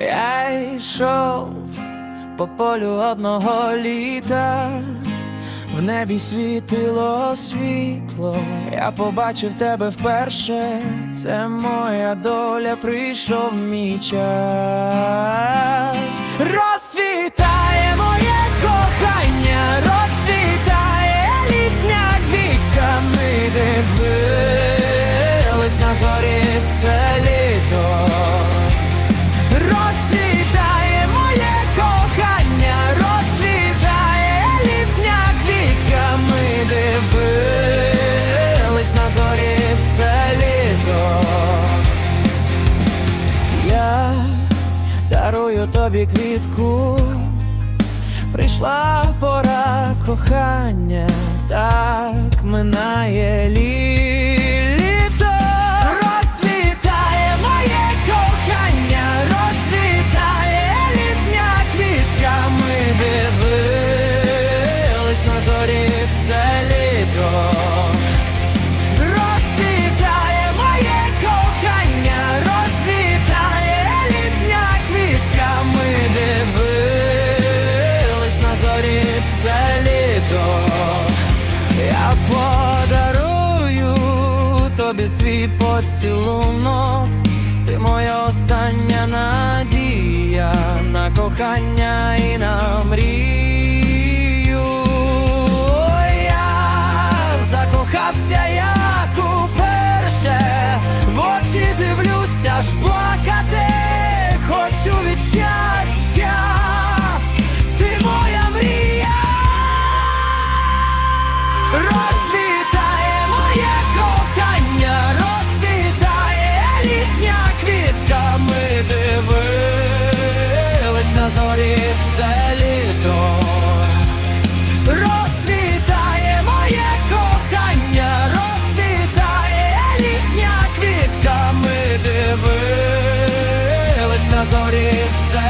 Я йшов по полю одного літа, в небі світило світло, я побачив тебе вперше, це моя доля, прийшов мій час. Дарую тобі квітку, прийшла пора кохання, так минає літо. Розцвітає моє кохання, розцвітає літня квітка, ми дивились на зорі все літо. Літо. Я подарую тобі свій поцілунок, ти моя остання надія на кохання і на мрію. Дивились все літо. Розцвітає моє кохання, розцвітає літня квітка, ми дивились на зорі все